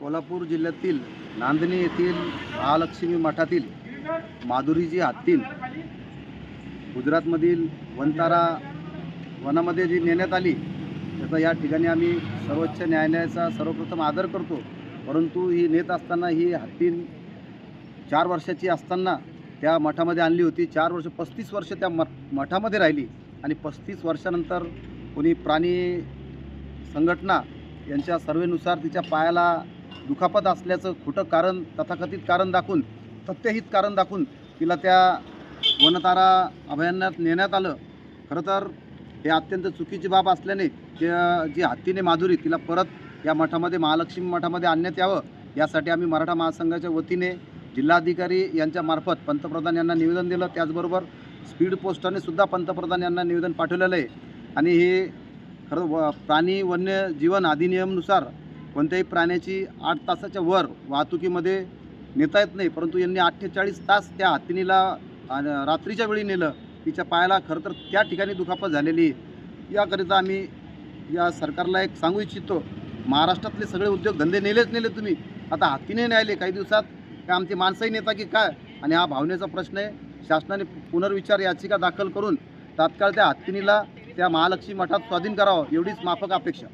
कोल्हापूर जिल्ह्यातील नांदणी येथील महालक्ष्मी मठातील माधुरीजी हत्तीन गुजरातमधील वनतारा वनामध्ये जी नेण्यात आली त्याचा या ठिकाणी आम्ही सर्वोच्च न्यायालयाचा सर्वप्रथम आदर करतो. परंतु ही नेत असताना ही हत्तीन चार वर्षाची असताना त्या मठामध्ये आणली होती. चार वर्ष पस्तीस वर्ष त्या म मठामध्ये राहिली आणि पस्तीस वर्षानंतर कोणी प्राणी संघटना यांच्या सर्वेनुसार तिच्या पायाला दुखापत असल्याचं खोटं कारण तथाकथित कारण दाखवून तथ्यहित कारण दाखवून तिला त्या वनतारा अभयारण्यात नेण्यात आलं. खरं तर हे अत्यंत चुकीची बाब असल्याने त्या जी हत्तीने माधुरी तिला परत या मठामध्ये महालक्ष्मी मठामध्ये आणण्यात यावं यासाठी आम्ही मराठा महासंघाच्या वतीने जिल्हाधिकारी यांच्या मार्फत पंतप्रधान यांना निवेदन दिलं. त्याचबरोबर स्पीड पोस्टाने सुद्धा पंतप्रधान यांना निवेदन पाठवलेलं आहे. आणि हे खरं व प्राणी वन्य जीवन अधिनियमनुसार कोणत्याही प्राण्याची आठ तासाच्या वर वाहतुकीमध्ये नेता येत नाही परंतु यांनी अठ्ठेचाळीस तास त्या हत्तीनीला आणि रात्रीच्या वेळी नेलं. तिच्या पायाला खरं तर त्या ठिकाणी दुखापत झालेली आहे. याकरिता आम्ही या सरकारला एक सांगू इच्छितो महाराष्ट्रातले सगळे उद्योगधंदे नेलेच नेले तुम्ही. आता हत्तीने न्यायले काही दिवसात काय आमची माणसंही नेता की काय? आणि हा भावनेचा प्रश्न आहे. शासनाने पुनर्विचार याचिका दाखल करून तात्काळ त्या हत्तीनीला त्या महालक्ष्मी मठात स्वाधीन करावं एवढीच माफक अपेक्षा.